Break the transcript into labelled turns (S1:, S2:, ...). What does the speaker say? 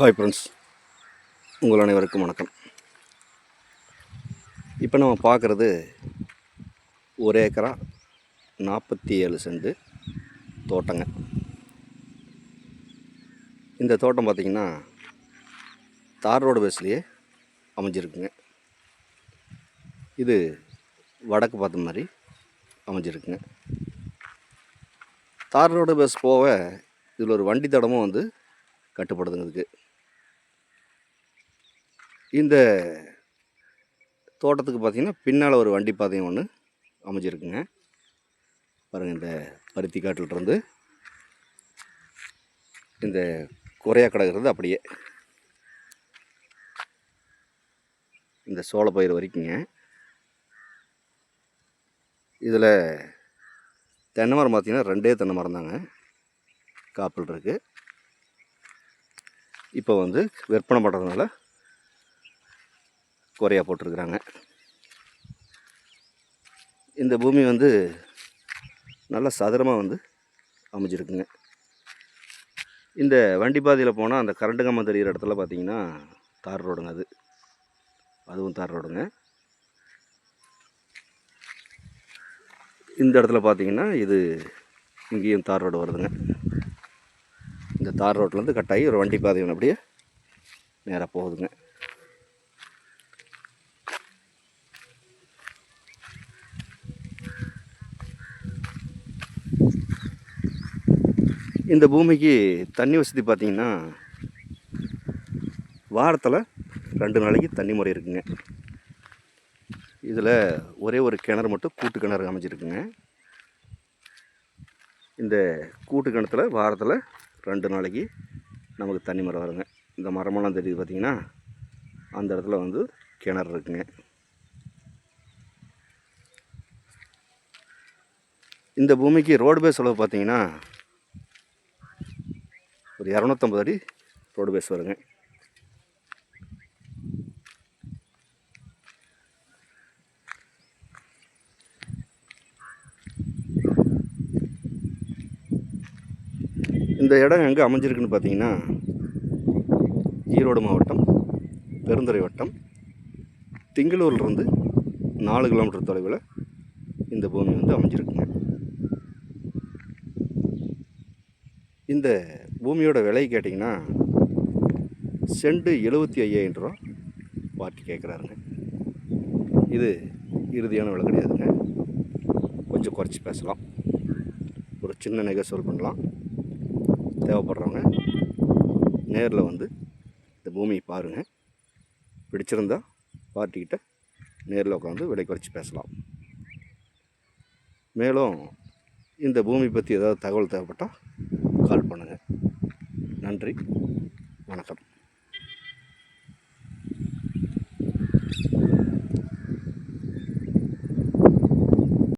S1: Hi friends உங்கள் அனைவருக்கும் வணக்கம். இப்போ நம்ம பார்க்குறது ஒரு ஏக்கரா நாற்பத்தி ஏழு சென்ட் தோட்டங்க. இந்த தோட்டம் பார்த்திங்கன்னா தார் ரோடு பேஸ்லேயே அமைஞ்சிருக்குங்க. இது வடக்கு பார்த்த மாதிரி அமைஞ்சிருக்குங்க. தார் ரோடு பஸ் போக இதில் ஒரு வண்டி தடமும் வந்து கட்டுப்படுதுங்க இதுக்கு. இந்த தோட்டத்துக்கு பார்த்தீங்கன்னா பின்னால் ஒரு வண்டி பாதையும் ஒன்று அமைஞ்சிருக்குங்க. பாருங்கள் இந்த பருத்தி காட்டிலிருந்து இந்த குறையா கிடக்கிறது அப்படியே. இந்த சோளப்பயிர் வரைக்குங்க. இதில் தென்னை மரம் பார்த்தீங்கன்னா ரெண்டே தென்னை மரம் தாங்க. காப்பில் இருக்குது இப்போ வந்து விற்பனை பண்ணுறதுனால குறையாக போட்டிருக்கிறாங்க. இந்த பூமி வந்து நல்லா சதுரமாக வந்து அமைஞ்சிருக்குங்க. இந்த வண்டி பாதையில் போனால் அந்த கரண்ட் கம்பம் தெரிகிற இடத்துல பார்த்தீங்கன்னா தார் ரோடுங்க அது. அதுவும் தார் ரோடுங்க. இந்த இடத்துல பார்த்தீங்கன்னா இது இங்கேயும் தார் ரோடு வருதுங்க. இந்த தார் ரோட்லேருந்து கட்டாயி ஒரு வண்டி பாதை ஒன்று அப்படியே நேராக போகுதுங்க. இந்த பூமிக்கு தண்ணி வசதி பார்த்திங்கன்னா வாரத்தில் ரெண்டு நாளைக்கு தண்ணி முறை இருக்குங்க. இதில் ஒரே ஒரு கிணறு மட்டும் கூட்டு கிணறு அமைஞ்சிருக்குங்க. இந்த கூட்டு கிணத்துல வாரத்தில் ரெண்டு நாளைக்கு நமக்கு தண்ணி மரம் வருங்க. இந்த மரமெல்லாம் தெரியுது பார்த்திங்கன்னா அந்த இடத்துல வந்து கிணறு இருக்குங்க. இந்த பூமிக்கு ரோடு பேஸ் செலவு பார்த்திங்கன்னா ஒரு இரநூத்தம்பது அடி ரோடு பேஸ் வருங்க. இந்த இடம் எங்கே அமைஞ்சிருக்குன்னு பார்த்தீங்கன்னா ஈரோடு மாவட்டம் பெருந்துறை வட்டம் திங்களூர்லேருந்து நாலு கிலோமீட்டர் தொலைவில் இந்த பூமி வந்து அமைஞ்சிருக்குங்க. இந்த பூமியோட விலை கேட்டிங்கன்னா செண்டு எழுபத்தி ஐயாயிரம் ரூபா பார்ட்டி கேட்குறாருங்க. இது இறுதியான விலை கிடையாதுங்க. கொஞ்சம் குறைச்சி பேசலாம். ஒரு சின்ன நெகோசியல் பண்ணலாம். தேவைப்படுறவங்க நேரில் வந்து இந்த பூமியை பாருங்கள் பிடிச்சிருந்தா பார்ட்டிக்கிட்ட நேரில் உட்காந்து விலை குறைச்சி பேசலாம். மேலும் இந்த பூமி பற்றி ஏதாவது தகவல் தேவைப்பட்டால் கால் பண்ணுங்கள் நன்றி. வணக்கம்.